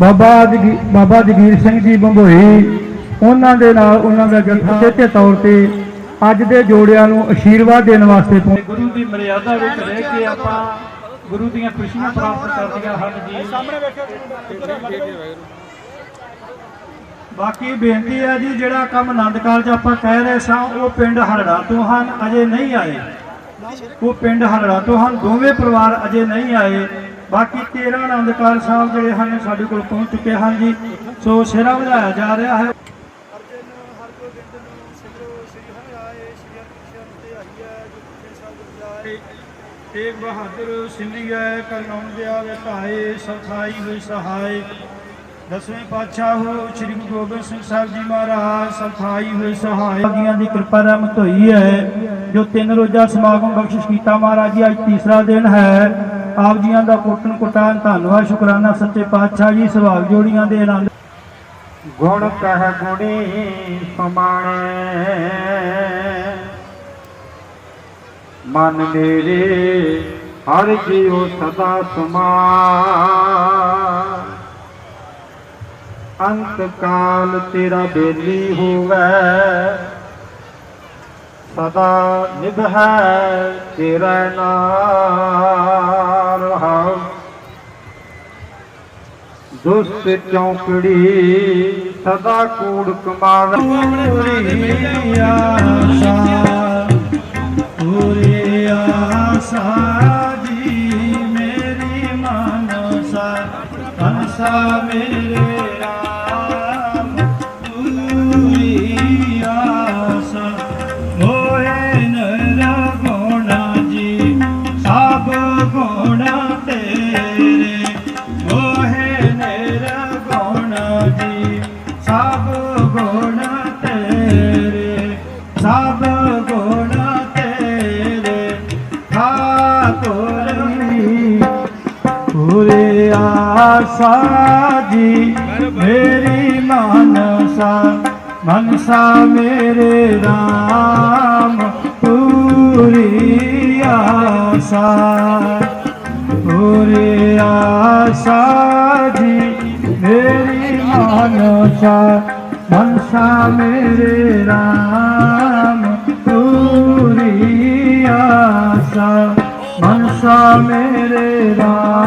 ਬਾਬਾ ਜਗੀ ਬਾਬਾ ਜਗੀਰ ਸਿੰਘ ਜੀ ਬੰਬੋਈ ਉਹਨਾਂ ਦੇ ਨਾਲ ਉਹਨਾਂ ਦਾ ਜਥਾ ਤੇ ਤੌਰ ਤੇ ਅੱਜ ਦੇ ਜੋੜਿਆਂ ਨੂੰ ਅਸ਼ੀਰਵਾਦ ਦੇਣ ਵਾਸਤੇ ਗੁਰੂ ਦੀ ਮਰਿਆਦਾ ਵਿੱਚ ਰਹਿ ਕੇ ਆਪਾਂ ਗੁਰੂ ਦੀਆਂ ਖੁਸ਼ੀਆਂ ਪ੍ਰਾਪਤ ਕਰਦੀਆਂ ਹਨ ਜੀ। ਬਾਕੀ ਬੇਨਤੀ ਹੈ ਜੀ ਜਿਹੜਾ ਕੰਮ ਆਨੰਦ ਕਾਲਜ ਆਪਾਂ ਕਹਿ ਰਹੇ ਸਾਂ ਉਹ ਪਿੰਡ ਹਰੜਾ ਤੋਂ ਹਨ ਅਜੇ ਨਹੀਂ ਆਏ। ਉਹ ਪਿੰਡ ਹਰੜਾ ਤੋਂ ਹਨ ਦੋਵੇਂ ਪਰਿਵਾਰ ਅਜੇ ਨਹੀਂ ਆਏ। ਬਾਕੀ 13 ਆਨੰਦ ਕਾਲਜ ਸਾਹਿਬ ਜਿਹੜੇ ਹਨ ਸਾਡੇ ਕੋਲ ਪਹੁੰਚ ਚੁੱਕੇ ਹਨ ਜੀ। ਸੋ ਸਿਹਰਾ ਵਧਾਇਆ ਜਾ ਰਿਹਾ ਹੈ। ਸ੍ਰੀ ਸ੍ਰੀ ਤੇਗ ਬਹਾਦਰ ਸਿੰਧੀਐ ਕਰਨਾਉਣ ਦਿਆ ਵਿਟਾਏ ਸਥਾਈ ਹੋਈ ਸਹਾਈ। ਦਸਵੇਂ ਪਾਤਸ਼ਾਹ ਹੋ ਸ੍ਰੀ ਗੁਰੂ ਗੋਬਿੰਦ ਸਿੰਘ ਸਾਹਿਬ ਜੀ ਮਹਾਰਾਜ ਸਥਾਈ ਹੋਈ ਸਹਾਈ। ਜੀਆਂ ਦੀ ਕਿਰਪਾ ਰਹਿਮਤ ਹੋਈ ਹੈ। ਜੋ ਤਿੰਨ ਰੋਜ਼ਾ ਸਮਾਗਮ ਬਖਸ਼ਿਸ਼ ਕੀਤਾ ਮਹਾਰਾਜ ਜੀ ਅੱਜ ਤੀਸਰਾ ਦਿਨ ਹੈ। ਆਪ ਜੀਆਂ ਦਾ ਕੋਟਨ ਕੋਟਾਨ ਧੰਨਵਾਦ, ਸ਼ੁਕਰਾਨਾ ਸੱਚੇ ਪਾਤਸ਼ਾਹ ਜੀ, ਸੁਭਾਗ ਜੋੜੀਆਂ ਦੇ ਆਨੰਦ। ਗੁਣ ਕਹਿ ਗੁਣੀ ਸਮਾਣੇ। ਮਨ ਮੇਰੇ, ਹਰ ਜੀਉ ਸਦਾ ਸਮਾ ਅੰਤ ਕਾਲ ਤੇਰਾ ਬੇਲੀ ਹੋਵੇ। ਸਦਾ ਨਿਭ ਹੈ ਤੇਰਾ ਨਾਮ। ਦੁਸਤ ਚੌਂਕੜੀ ਸਦਾ ਕੂੜ ਕੁਮਾਰ ਪੂਰੀ ਆਸਾ ਪੂਰੀ ਆਸਾ ਜੀ ਮੇਰੀ ਮਨਸਾ ਮਨਸਾ ਮੇਰੇ ਰਾਮ ਪੂਰੀ ਆਸਾ ਮੋਏ ਨਰ ਜੀ, ਸਭ ਗੁਣਾ ਆਸਾ ਜੀ, ਮੇਰੀ ਮਾਨਸਾ, ਮਨਸਾ ਮੇਰੇ ਰਾਮ, ਪੂਰੀ ਆਸਾ। ਪੂਰੀ ਆਸਾ ਜੀ, ਮੇਰੀ ਮਾਨਸਾ, ਮਨਸਾ ਮੇਰੇ ਰਾਮ, ਪੂਰੀ ਆਸਾ। ਮਨਸਾ ਮੇਰੇ ਰਾਮ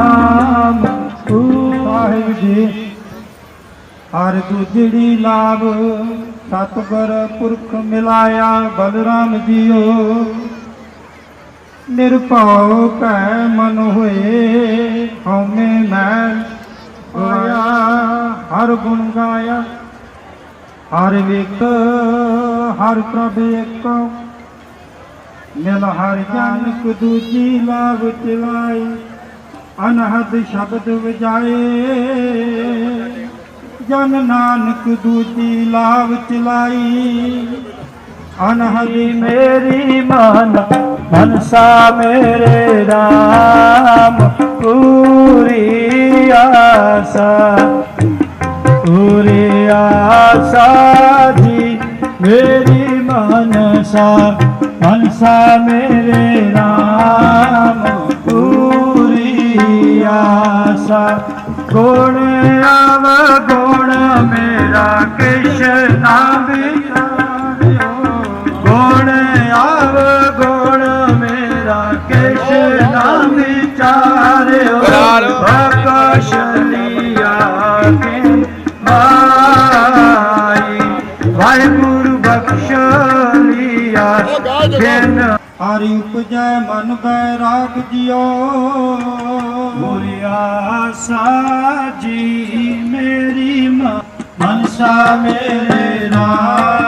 ਹਰ ਦੂਜੜੀ ਲਾਭ ਸਤਿਗੁਰ ਪੁਰਖ ਮਿਲਾਇਆ ਬਲਰਾਮ ਜੀਓ। ਨਿਰਭਉ ਕੈ ਮਨ ਹੋਏ, ਹਉਮੈ ਮੈਲ ਹੋਇਆ ਹਰ ਗੁਣ ਗਾਇਆ। ਹਰ ਵੇਖ, ਹਰ ਪ੍ਰਭ ਇੱਕ ਮਿਲ ਹਰ ਜਨਕ ਦੂਜੀ ਲਾਭ ਚਲਾਈ ਅਨਹਦ ਸ਼ਬਦ ਵਜਾਏ। ਜਨ ਨਾਨਕ ਦੂਜੀ ਲਾਭ ਚਲਾਈ। ਅਨਹਦੀ ਮੇਰੀ ਮਨ, ਮਨਸਾ ਮੇਰੇ ਰਾਮ, ਪੂਰੀ ਆਸਾ ਪੂਰੀ ਆਸਾ ਜੀ, ਮੇਰੀ ਮਨਸਾ ਮਨਸਾ ਮੇਰੇ ਰਾਮ, ਪੂਰੀ ਆਸਾ। ਗੁਣ ਆਵ ਗੁਣ ਮੇਰਾ ਕਿਸ਼ਨਾ ਵਿਚਾਰਿਓ ਗੁਣ ਆਵ ਗੁਣ ਮੇਰਾ ਕਿਸ਼ਨਾ ਵਿਚਾਰਿਓ ਆਕਾਸ਼ ਲੀਆ ਕੇ ਮਾਈ। ਵਾਹਿਗੁਰੂ ਬਖਸ਼ ਲੀਆ ਬਿਨ ਹਰਿ ਉਪਜੈ ਮਨ ਬੈਰਾਗ ਜਿਓ ਮੋਰੀ ਜੀ ਮੇਰੀ ਮ- ਮਨਸਾ ਮੇਰੇ ਰਾਮ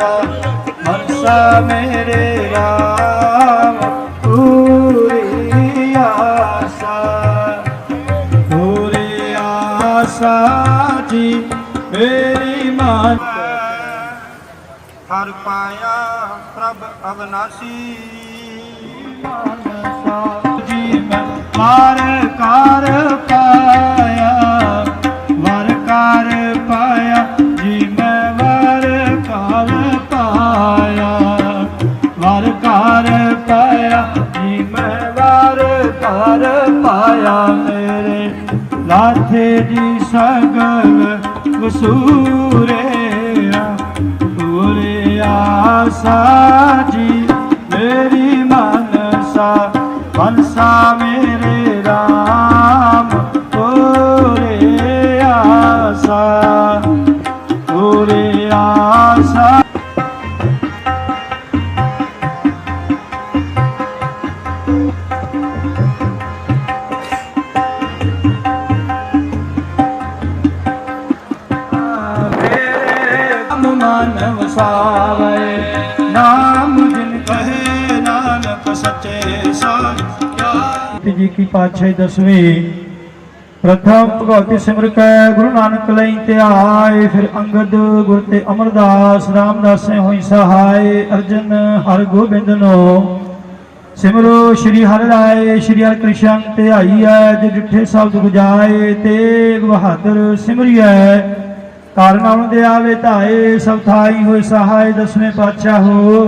ਮਨਸਾ ਮਨਸਾ ਮੇਰੇ ਰਾਮ, ਪੂਰੀ ਆਸਾ। ਸਾਜੀ ਮੇਰੀ ਮਾਂ। ਹਰ ਪਾਇਆ ਪ੍ਰਭ ਅਵਨਾਸੀ। ਮਾਨਸਾ ਜੀ, ਮੈਂ ਵਾਰ ਕਾਰ ਲਾਥੇ ਦੀ ਸਗਲ ਵਸੂਰੇ ਪੂਰੇ ਆਸਾ ਜੀ ਮੇਰੀ ਮਨਸਾ ਮਨਸਾ ਨਾਮ ਮਨ ਨਾਮ ਜਿਨ ਕਹੇ, ਨਾਨਕ ਸੱਚੇ ਸਾਚ ਜੀ ਕੀ ਪਾਤਸ਼ਾਹੀ ਦਸਵੀਂ, ਪ੍ਰਥਮ ਭਗਵਤੀ ਸਿਮਰ ਕੈ, ਗੁਰੂ ਨਾਨਕ ਲਈ ਧਿਆਏ ਫਿਰ ਅੰਗਦ ਗੁਰ ਤੇ ਅਮਰਦਾਸ, ਰਾਮਦਾਸੇ ਹੋਈ ਸਹਾਈ ਅਰਜਨ ਹਰ ਗੋਬਿੰਦ ਨੋ ਸਿਮਰੋ ਸ਼੍ਰੀ ਹਰਿ ਰਾਏ ਸ਼੍ਰੀ ਹਰਿ ਕ੍ਰਿਸ਼ਨ ਧਿਆਈਐ ਜੇ ਡਿਠੇ ਸ਼ਬਦ ਗੁਜਾਏ, ਤੇਗ ਬਹਾਦਰ ਸਿਮਰਿਐ ਕਾਰਨ ਦੇ ਆਵੇ ਧਾਏ ਸਭ ਥਾਈ ਹੋਏ ਸਹਾਈ ਦਸਵੇਂ ਪਾਤਸ਼ਾਹ ਹੋ।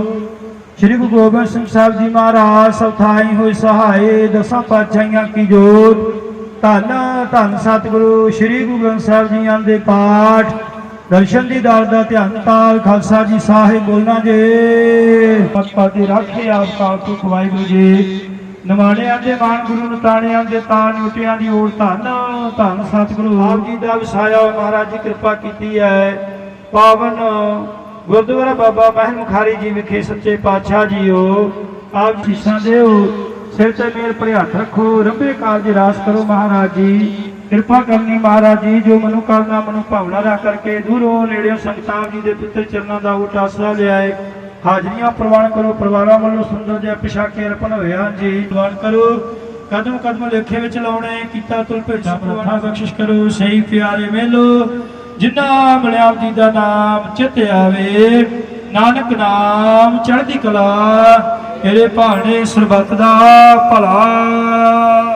ਸ਼੍ਰੀ ਗੁਰੂ ਗੋਬਿੰਦ ਸਿੰਘ ਸਾਹਿਬ ਜੀ ਮਹਾਰਾਜ ਸਭ ਥਾਈ ਹੋਏ ਸਹਾਈ ਦਸਾਂ ਪਾਤਸ਼ਾਹੀਆਂ ਕੀ ਜੋਤ। ਧੰਨ ਧੰਨ ਸਤਿਗੁਰੂ ਸ਼੍ਰੀ ਗੁਰੂ ਗ੍ਰੰਥ ਸਾਹਿਬ ਜੀਆਂ ਦੇ ਪਾਠ। ਦਰਸ਼ਨ ਦੀ ਦਾਲ ਦਾ ਧਿਆਨ ਤਾਲ, ਖਾਲਸਾ ਜੀ ਸਾਹਿਬ ਬੋਲਣਾ ਜੇ। ਪਤਪਾ ਦੀ ਰਾਖੇ ਆਪ ਕਾਲ ਤੋਂ ਜੀ। ਨਿਮਾਣਿਆਂ ਦੇ ਮਾਨ ਗੁਰੂ ਨਤਾਣਿਆਂ ਦੇ ਤਾਨ ਉਟਿਆਂ ਦੀ ਓਟ ਧੰਨ। ਧੰਨ ਸਤਿਗੁਰੂ। ਆਪ ਜੀ ਦਾ ਵਸਾਇਆ ਮਹਾਰਾਜ ਜੀ, ਕਿਰਪਾ ਕੀਤੀ ਹੈ। ਪਾਵਨ ਗੁਰਦੁਆਰਾ ਬਾਬਾ ਮਹਿਲ ਮੁਖਾਰੀ ਜੀ ਵਿਖੇ ਸੱਚੇ ਪਾਤਸ਼ਾਹ ਜੀਓ, ਆਪ ਸ਼ੀਸ਼ਾਂ ਦਿਓ, ਸਿਰ ਤੇ ਮੇਰ ਭਰੇ ਰੱਖੋ, ਰੰਭੇ ਕਾਰਜ ਰਾਸ ਕਰੋ ਮਹਾਰਾਜ ਜੀ। ਕਿਰਪਾ ਕਰਨੀ ਮਹਾਰਾਜ ਜੀ, ਜੋ ਮਨੁ ਕਾਮਨਾ ਮਨੁ ਭਾਵਨਾ ਰੱਖ ਕਰਕੇ ਦੂਰੋਂ ਨੇੜਿਓਂ ਸੰਗਤਾਂ ਜੀ ਦੇ ਪਿੱਤਰ ਚਰਨਾਂ ਦਾ ਊਟ ਆਸਰਾ ਲਿਆਏ। ਹਾਜ਼ਰੀਆਂ ਪ੍ਰਵਾਨ ਕਰੋ, ਪਰਿਵਾਰਾਂ ਵੱਲੋਂ ਸੁੰਦਰ ਜਿਹਾ ਪਿਛਾਕੇ ਅਰਪਣ ਹੋਇਆ ਜੀ ਪ੍ਰਵਾਨ ਕਰੋ। ਕਦਮ ਕਦਮ ਲੇਖੇ ਵਿੱਚ ਲਾਉਣੇ, ਕੀਤਾ ਤੁਲ ਭੇਟਾ ਪ੍ਰਵਾਨਾ ਬਖਸ਼ਿਸ਼ ਕਰੋ, ਸਹੀ ਪਿਆਰੇ ਮੇਲੋ, ਜਿੰਨਾ ਮਲਿਆਮ ਜੀ ਦਾ ਨਾਮ ਚਿਤ ਆਵੇ, ਨਾਨਕ ਨਾਮ ਚੜ੍ਹਦੀ ਕਲਾ, ਤੇਰੇ ਭਾਣੇ ਸਰਬੱਤ ਦਾ ਭਲਾ।